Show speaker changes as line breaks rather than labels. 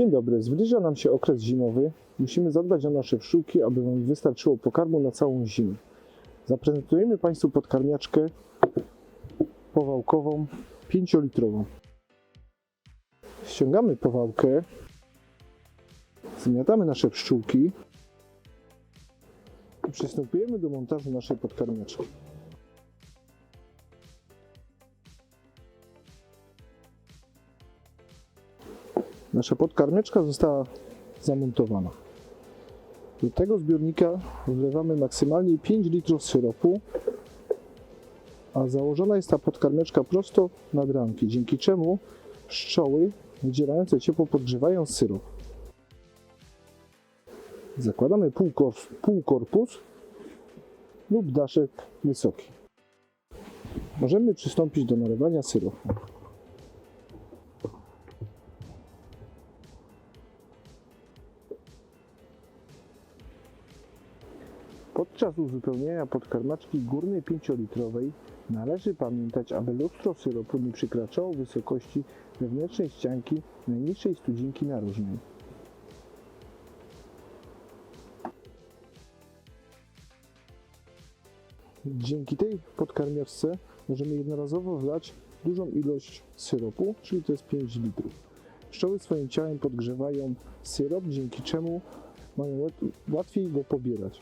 Dzień dobry, zbliża nam się okres zimowy. Musimy zadbać o nasze pszczółki, aby wam wystarczyło pokarmu na całą zimę. Zaprezentujemy Państwu podkarmiaczkę powałkową 5-litrową. Ściągamy powałkę, zmiatamy nasze pszczółki i przystępujemy do montażu naszej podkarmiaczki. Nasza podkarmieczka została zamontowana. Do tego zbiornika wlewamy maksymalnie 5 litrów syropu, a założona jest ta podkarmieczka prosto nad ramki, dzięki czemu pszczoły wydzierające ciepło podgrzewają syrop. Zakładamy półkor- półkorpus lub daszek wysoki. Możemy przystąpić do nalewania syropu. Podczas uzupełniania podkarmaczki górnej 5-litrowej należy pamiętać, aby lustro syropu nie przekraczało wysokości wewnętrznej ścianki najniższej studzinki narożnej. Dzięki tej podkarmiaczce możemy jednorazowo wlać dużą ilość syropu, czyli to jest 5 litrów. Pszczoły swoim ciałem podgrzewają syrop, dzięki czemu mają łat- łatwiej go pobierać.